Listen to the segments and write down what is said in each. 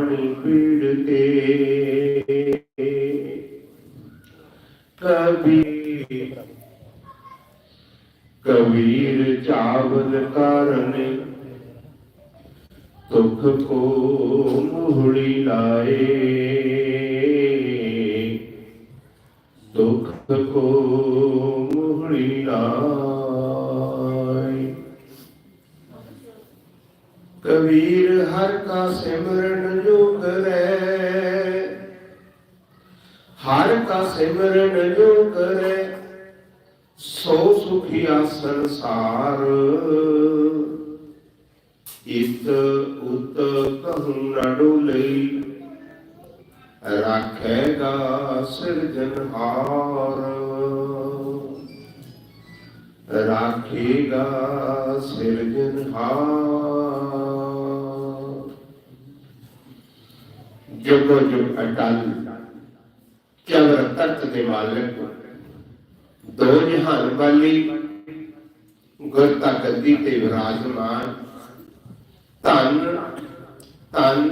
ਬਾਣੀ ਪੀੜ ਤੇ ਕਬੀਰ ਕਬੀਰ ਚਾਵਲ ਕਰਨੇ ਦੁਖ ਕੋ ਮੁਹੜੀ ਲਾਏ ਦੁੱਖ ਕੋ ਮੁਹੜੀ ਲਾਏ ਕਬੀਰ ਹਰ ਕਾ ਸਿਮਰਨ ਜੋ ਕਰੇ ਹਰ ਕਾ ਸਿਮਰਨ ਜੋ ਕਰੇ ਸੋ ਸੁਖੀਆ ਸੰਸਾਰ। ਇਤ ਉਤ ਕਹੂੰ ਨ ਡੋਲੇ। ਰਾਖੇਗਾ ਸਿਰਜਨਹਾਰ ਰਾਖੇਗਾ ਸਿਰਜਨਹਾਰ ਜੁਗ ਜੁਗ ਅਟਲ ਚਵਰ ਤਤ ਦੇ ਮਾਲਕ ਦੋ ਜਹਾਨ ਵਾਲੀ ਗੁਰਤਾ ਗੱਦੀ ਤੇ ਵਿਰਾਜਮਾਨ। ਧੰਨ ਧੰਨ।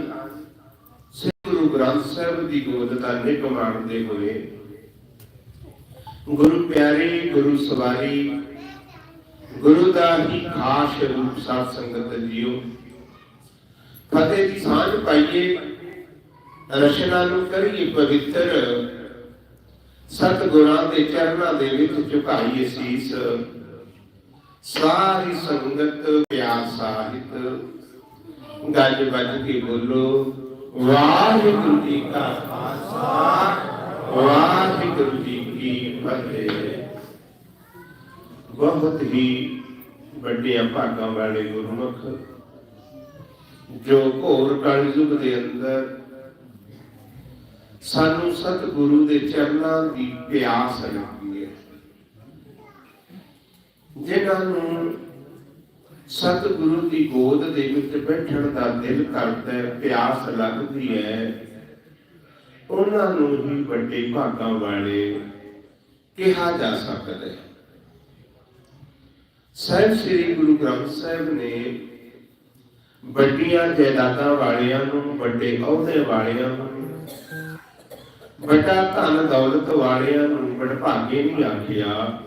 ਸ੍ਰੀ ਗੁਰੂ ਗ੍ਰੰਥ ਸਾਹਿਬ ਦੀ ਗੋਦ ਦਾ ਨਿਕ ਮਾਣਦੇ ਹੋਏ। ਗੁਰੂ ਪਿਆਰੇ, ਗੁਰੂ ਸਵਾਰੀ। ਗੁਰੂ ਦਾ ਹੀ ਖਾਸ ਰੂਪ ਸਾਧ ਸੰਗਤ ਜੀਓ ਫਤਿਹ ਦੀ ਸਾਂਝ ਪਾਈਏ। ਰਚਨਾ ਨੂੰ ਕਰੀਏ ਪਵਿੱਤਰ, ਸਤਿਗੁਰਾਂ ਦੇ ਚਰਨਾਂ ਦੇ ਵਿੱਚ ਝੁਕਾਈਏ ਸੀਸ। ਸਾਰੀ ਸੰਗਤ ਪਿਆਰ ਸਾਹਿਤ, ਗੱਜ ਵੱਜ ਕੇ ਬੋਲੋ, ਵਾਹਿਗੁਰੂ ਜੀ ਕਾ ਖਾਲਸਾ, ਵਾਹਿਗੁਰੂ ਜੀ ਕੀ ਫਤਿਹ। ਬਹੁਤ ਹੀ ਵੱਡਿਆਂ ਭਾਗਾਂ ਵਾਲੇ ਗੁਰਮੁਖ, ਜੋ ਘੋਰ ਕਲਯੁਗ ਦੇ ਅੰਦਰ ਸਾਨੂੰ ਸਤਿਗੁਰੂ ਦੇ ਚਰਨਾਂ ਦੀ ਪਿਆਸ ਲੱਗੀ ਹੈ। ਜਿਨ੍ਹਾਂ ਨੂੰ ਸਤਿਗੁਰੂ ਦੀ ਗੋਦ ਦੇ ਵਿੱਚ ਬੈਠਣ ਦਾ ਦਿਲ ਕਰਦਾ ਹੈ, ਪਿਆਸ ਲੱਗਦੀ ਹੈ, ਉਹਨਾਂ ਨੂੰ ਹੀ ਵੱਡੇ ਭਾਗਾਂ ਵਾਲੇ ਕਿਹਾ ਜਾ ਸਕਦਾ ਹੈ। ਸਾਹਿਬ ਸ੍ਰੀ ਗੁਰੂ ਗ੍ਰੰਥ ਸਾਹਿਬ ਨੇ ਵੱਡੀਆਂ ਜਾਇਦਾਦਾਂ ਵਾਲਿਆਂ ਨੂੰ, ਵੱਡੇ ਅਹੁਦੇ ਵਾਲਿਆਂ ਨੂੰ ਵੱਡਾ ਧਨ ਦੌਲਤ ਵਾਲਿਆਂ ਨੂੰ ਵਡਭਾਗੇ ਨਹੀਂ ਆਖਿਆ।